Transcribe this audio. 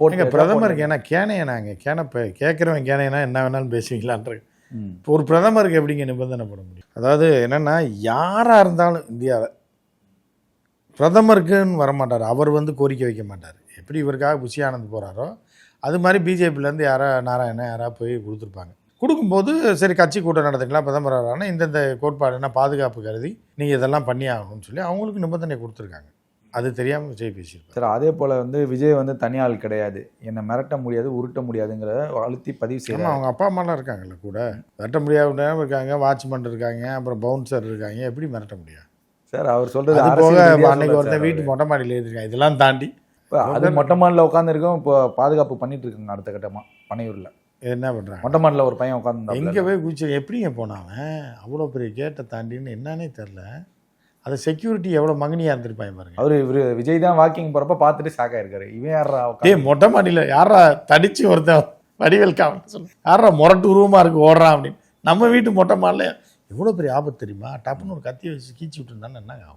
போட்டு பிரதமருக்கு ஏன்னா கேனையனாங்க கேனப்ப கேட்குறவன் கேனையனா என்ன வேணாலும் பேசுவீங்களான்ற. ம். இப்போ ஒரு பிரதமருக்கு எப்படிங்க நிபந்தனை போட முடியும்? அதாவது என்னன்னா யாராக இருந்தாலும் இந்தியாவில் பிரதமருக்குன்னு வரமாட்டார். அவர் வந்து கோரிக்கை வைக்க மாட்டார். எப்படி இவருக்காக புஷி ஆனந்த் போகிறாரோ அது மாதிரி பிஜேபியிலேருந்து யாரா நாராயணன் யாரா போய் கொடுத்துருப்பாங்க. கொடுக்கும்போது சரி கட்சி கூட்டம் நடத்துக்கலாம் பிரதமர் வரானா இந்தந்த கோட்பாடு என்ன பாதுகாப்பு கருதி நீங்கள் இதெல்லாம் பண்ணி ஆகணும்னு சொல்லி அவங்களுக்கு நிபந்தனை கொடுத்துருக்காங்க. அது தெரியாமல் விஜய் பேசியிருப்பார். சரி அதே போல வந்து விஜய் வந்து தனியாள் கிடையாது. என்னை மிரட்ட முடியாது உருட்ட முடியாதுங்கிறத அழுத்தி பதிவு செய்யறாங்க அவங்க அப்பா அம்மாலாம் இருக்காங்கல்ல கூட. மிரட்ட முடியாதவங்க இருக்காங்க வாட்ச்மேன் இருக்காங்க அப்புறம் பவுன்சர் இருக்காங்க. எப்படி மிரட்ட முடியும்? சார் அவர் சொல்றது அது போக அன்னைக்கு ஒருத்தன் வீட்டு. மொட்டை மாடியில் எழுதிருக்காங்க இதெல்லாம் தாண்டி. இப்ப அது மொட்டை மாடியில் உட்காந்துருக்கோம் இப்போ பாதுகாப்பு பண்ணிட்டு இருக்காங்க அடுத்த கட்டமா பனையூர்ல. என்ன பண்ணுறாங்க மொட்டை மாடியில் ஒரு பையன் உட்காந்து எங்கே போய் குச்சி எப்படிங்க போனாவன் அவ்வளோ பெரிய கேட்டை தாண்டின்னு என்னன்னே தெரில அது செக்யூரிட்டி எவ்வளோ மகனியாக இருந்திருப்பாங்க பாருங்க. அவரு இவரு விஜய் தான் வாக்கிங் போறப்ப பார்த்துட்டு ஷாக் ஆயிருக்காரு. இவன் யாரா டேய் மொட்டை மாடியில் யாரா தடிச்சு ஒருத்தன் வடிவேல் காவல் சொல்லு. யாரா முரட்டு உருவமாக இருக்கு ஓடுறான் அப்படின்னு. நம்ம வீட்டு மொட்டை மாடியில் எவ்வளோ பெரிய ஆபத்து தெரியுமா? டப்புன்னு ஒரு கத்தியை வச்சு கீச்சு விட்டுருந்தான்னு என்னங்க ஆகும்?